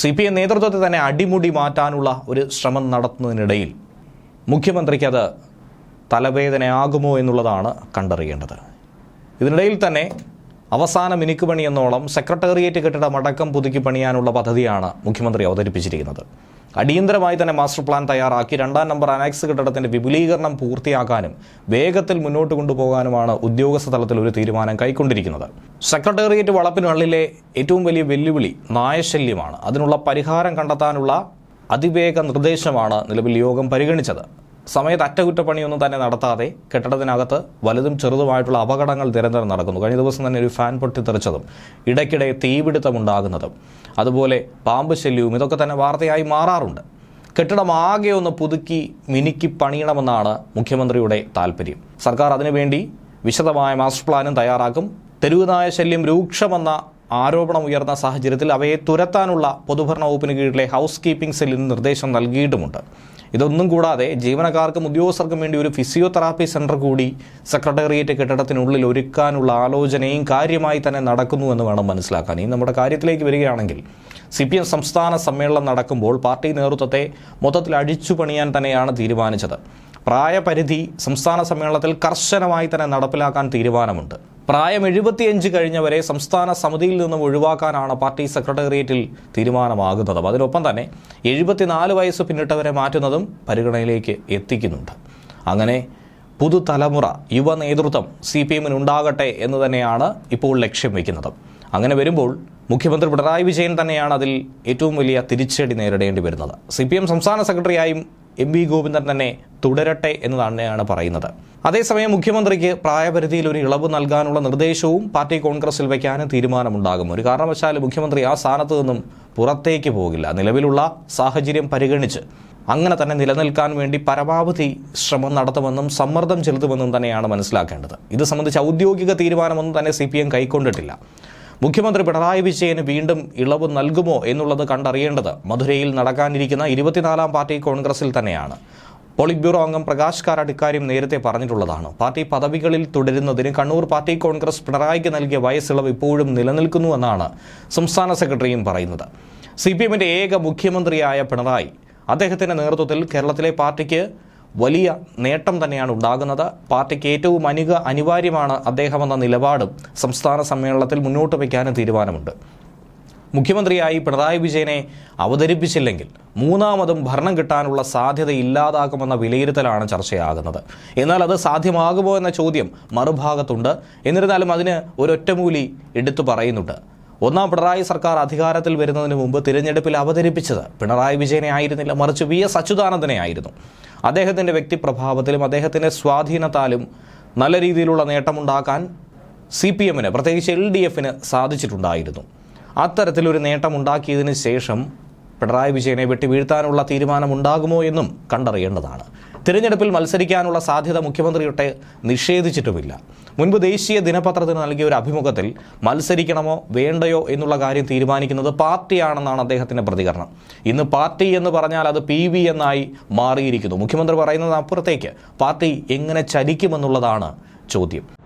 C P M നേതൃത്വത്തെ തന്നെ അടിമുടി മാറ്റാനുള്ള ഒരു ശ്രമം നടത്തുന്നതിനിടയിൽ മുഖ്യമന്ത്രിക്ക് അത് തലവേദനയാകുമോ എന്നുള്ളതാണ് കണ്ടറിയേണ്ടത്. ഇതിനിടയിൽ തന്നെ അവസാന മിനുക്ക് എന്നോളം സെക്രട്ടേറിയറ്റ് കെട്ടിടം അടക്കം പുതുക്കി പണിയാനുള്ള പദ്ധതിയാണ് മുഖ്യമന്ത്രി അവതരിപ്പിച്ചിരിക്കുന്നത്. അടിയന്തരമായി തന്നെ മാസ്റ്റർ പ്ലാൻ തയ്യാറാക്കി രണ്ടാം നമ്പർ അനാക്സ് കെട്ടിടത്തിന്റെ വിപുലീകരണം പൂർത്തിയാക്കാനും വേഗത്തിൽ മുന്നോട്ട് കൊണ്ടുപോകാനുമാണ് ഉദ്യോഗസ്ഥ തലത്തിൽ ഒരു തീരുമാനം കൈക്കൊണ്ടിരിക്കുന്നത്. സെക്രട്ടേറിയറ്റ് വളപ്പിനുള്ളിലെ ഏറ്റവും വലിയ വെല്ലുവിളി നായശല്യമാണ്. അതിനുള്ള പരിഹാരം കണ്ടെത്താനുള്ള അതിവേഗ നിർദ്ദേശമാണ് നിലവിൽ യോഗം പരിഗണിച്ചത്. സമയത്ത് അറ്റകുറ്റപ്പണിയൊന്നും തന്നെ നടത്താതെ കെട്ടിടത്തിനകത്ത് വലുതും ചെറുതുമായിട്ടുള്ള അപകടങ്ങൾ നിരന്തരം നടക്കുന്നു. കഴിഞ്ഞ ദിവസം തന്നെ ഒരു ഫാൻ പൊട്ടിത്തെറിച്ചതും ഇടയ്ക്കിടെ തീപിടുത്തമുണ്ടാകുന്നതും അതുപോലെ പാമ്പ് ശല്യവും ഇതൊക്കെ തന്നെ വാർത്തയായി മാറാറുണ്ട്. കെട്ടിടം ആകെ ഒന്ന് പുതുക്കി മിനുക്കി പണിയണമെന്നാണ് മുഖ്യമന്ത്രിയുടെ താല്പര്യം സർക്കാർ അതിനുവേണ്ടി വിശദമായ മാസ്റ്റർ പ്ലാനും തയ്യാറാക്കും. തെരുവുനായ ശല്യം രൂക്ഷമെന്ന ആരോപണം ഉയർന്ന സാഹചര്യത്തിൽ അവയെ തുരത്താനുള്ള പൊതുഭരണ വകുപ്പിന് കീഴിലെ ഹൗസ് കീപ്പിംഗ് സെല്ലിന് നിർദ്ദേശം നൽകിയിട്ടുമുണ്ട്. ഇതൊന്നും കൂടാതെ ജീവനക്കാർക്കും ഉദ്യോഗസ്ഥർക്കും വേണ്ടി ഒരു ഫിസിയോതെറാപ്പി സെന്റർ കൂടി സെക്രട്ടേറിയറ്റ് കെട്ടിടത്തിനുള്ളിൽ ഒരുക്കാനുള്ള ആലോചനയും കാര്യമായി തന്നെ നടക്കുന്നു എന്ന് വേണം മനസ്സിലാക്കാൻ. ഇനി നമ്മുടെ കാര്യത്തിലേക്ക് വരികയാണെങ്കിൽ സി പി എം സംസ്ഥാന സമ്മേളനം നടക്കുമ്പോൾ പാർട്ടി നേതൃത്വത്തെ മൊത്തത്തിൽ അഴിച്ചു പണിയാൻ തന്നെയാണ് തീരുമാനിച്ചത്. പ്രായപരിധി സംസ്ഥാന സമ്മേളനത്തിൽ കർശനമായി തന്നെ നടപ്പിലാക്കാൻ തീരുമാനമുണ്ട്. പ്രായം എഴുപത്തിയഞ്ച് കഴിഞ്ഞവരെ സംസ്ഥാന സമിതിയിൽ നിന്നും ഒഴിവാക്കാനാണ് പാർട്ടി സെക്രട്ടേറിയറ്റിൽ തീരുമാനമാകുന്നത്. അതിനൊപ്പം തന്നെ എഴുപത്തിനാല് വയസ്സ് പിന്നിട്ടവരെ മാറ്റുന്നതും പരിഗണനയിലേക്ക് എത്തിക്കുന്നുണ്ട്. അങ്ങനെ പുതുതലമുറ യുവ നേതൃത്വം സി പി എമ്മിന് ഉണ്ടാകട്ടെ എന്ന് തന്നെയാണ് ഇപ്പോൾ ലക്ഷ്യം വയ്ക്കുന്നത് അങ്ങനെ വരുമ്പോൾ മുഖ്യമന്ത്രി പിണറായി വിജയൻ തന്നെയാണ് അതിൽ ഏറ്റവും വലിയ തിരിച്ചടി നേരിടേണ്ടി വരുന്നത്. സി പി എം സംസ്ഥാന സെക്രട്ടറിയായും എം വി ഗോവിന്ദൻ തന്നെ തുടരട്ടെ എന്ന് തന്നെയാണ് പറയുന്നത്. അതേസമയം മുഖ്യമന്ത്രിക്ക് പ്രായപരിധിയിൽ ഒരു ഇളവ് നൽകാനുള്ള നിർദ്ദേശവും പാർട്ടി കോൺഗ്രസിൽ വയ്ക്കാനും തീരുമാനമുണ്ടാകും. ഒരു കാരണവശാലും മുഖ്യമന്ത്രി ആ സ്ഥാനത്ത് നിന്നും പുറത്തേക്ക് പോകില്ല. നിലവിലുള്ള സാഹചര്യം പരിഗണിച്ച് അങ്ങനെ തന്നെ നിലനിൽക്കാൻ വേണ്ടി പരമാവധി ശ്രമം നടത്തുമെന്നും സമ്മർദ്ദം ചെലുത്തുമെന്നും തന്നെയാണ് മനസ്സിലാക്കേണ്ടത്. ഇത് സംബന്ധിച്ച് ഔദ്യോഗിക തീരുമാനമൊന്നും തന്നെ സി പി എം കൈക്കൊണ്ടിട്ടില്ല. മുഖ്യമന്ത്രി പിണറായി വിജയന് വീണ്ടും ഇളവ് നൽകുമോ എന്നുള്ളത് കണ്ടറിയേണ്ടത് മധുരയിൽ നടക്കാനിരിക്കുന്ന ഇരുപത്തിനാലാം പാർട്ടി കോൺഗ്രസിൽ തന്നെയാണ്. പോളിറ്റ് ബ്യൂറോ അംഗം പ്രകാശ് കാരാട്ട് ഇക്കാര്യം നേരത്തെ പറഞ്ഞിട്ടുള്ളതാണ്. പാർട്ടി പദവികളിൽ തുടരുന്നതിന് കണ്ണൂർ പാർട്ടി കോൺഗ്രസ് പിണറായിക്ക് നൽകിയ വയസ്സിളവ് ഇപ്പോഴും നിലനിൽക്കുന്നുവെന്നാണ് സംസ്ഥാന സെക്രട്ടറിയും പറയുന്നത്. സി പി എമ്മിന്റെ ഏക മുഖ്യമന്ത്രിയായ പിണറായി അദ്ദേഹത്തിന്റെ നേതൃത്വത്തിൽ കേരളത്തിലെ പാർട്ടിക്ക് വലിയ നേട്ടം തന്നെയാണ് ഉണ്ടാകുന്നത്. പാർട്ടിക്ക് ഏറ്റവും അനുക അനിവാര്യമാണ് അദ്ദേഹമെന്ന നിലപാടും സംസ്ഥാന സമ്മേളനത്തിൽ മുന്നോട്ട് വയ്ക്കാനും തീരുമാനമുണ്ട്. മുഖ്യമന്ത്രിയായി പിണറായി വിജയനെ അവതരിപ്പിച്ചില്ലെങ്കിൽ മൂന്നാമതും ഭരണം കിട്ടാനുള്ള സാധ്യത ഇല്ലാതാക്കുമെന്ന വിലയിരുത്തലാണ് ചർച്ചയാകുന്നത്. എന്നാൽ അത് സാധ്യമാകുമോ എന്ന ചോദ്യം മറുഭാഗത്തുണ്ട്. എന്നിരുന്നാലും അതിന് ഒരൊറ്റമൂലി എടുത്തു പറയുന്നുണ്ട്. ഒന്നാം പിണറായി സർക്കാർ അധികാരത്തിൽ വരുന്നതിന് മുമ്പ് തിരഞ്ഞെടുപ്പിൽ അവതരിപ്പിച്ചത് പിണറായി വിജയനെ ആയിരുന്നില്ല. മറിച്ച് വി എസ് അച്യുതാനന്ദനെ ആയിരുന്നു. അദ്ദേഹത്തിന്റെ വ്യക്തിപ്രഭാവത്തിലും അദ്ദേഹത്തിന്റെ സ്വാധീനത്താലും നല്ല രീതിയിലുള്ള നേട്ടമുണ്ടാക്കാൻ സി പി എമ്മിന് പ്രത്യേകിച്ച് എൽ ഡി എഫിന് സാധിച്ചിട്ടുണ്ടായിരുന്നു. അത്തരത്തിലൊരു നേട്ടമുണ്ടാക്കിയതിന് ശേഷം പിണറായി വിജയനെ വെട്ടി വീഴ്ത്താനുള്ള തീരുമാനമുണ്ടാകുമോ എന്നും കണ്ടറിയേണ്ടതാണ്. തിരഞ്ഞെടുപ്പിൽ മത്സരിക്കാനുള്ള സാധ്യത മുഖ്യമന്ത്രിയൊട്ടെ നിഷേധിച്ചിട്ടുമില്ല. മുൻപ് ദേശീയ ദിനപത്രത്തിന് നൽകിയ ഒരു അഭിമുഖത്തിൽ മത്സരിക്കണമോ വേണ്ടയോ എന്നുള്ള കാര്യം തീരുമാനിക്കുന്നത് പാർട്ടിയാണെന്നാണ് അദ്ദേഹത്തിന്റെ പ്രതികരണം. ഇന്ന് പാർട്ടി എന്ന് പറഞ്ഞാൽ അത് പി വി എന്നായി മാറിയിരിക്കുന്നു. മുഖ്യമന്ത്രി പറയുന്നത് അപ്പുറത്തേക്ക്. പാർട്ടി എങ്ങനെ ചലിക്കുമെന്നുള്ളതാണ് ചോദ്യം.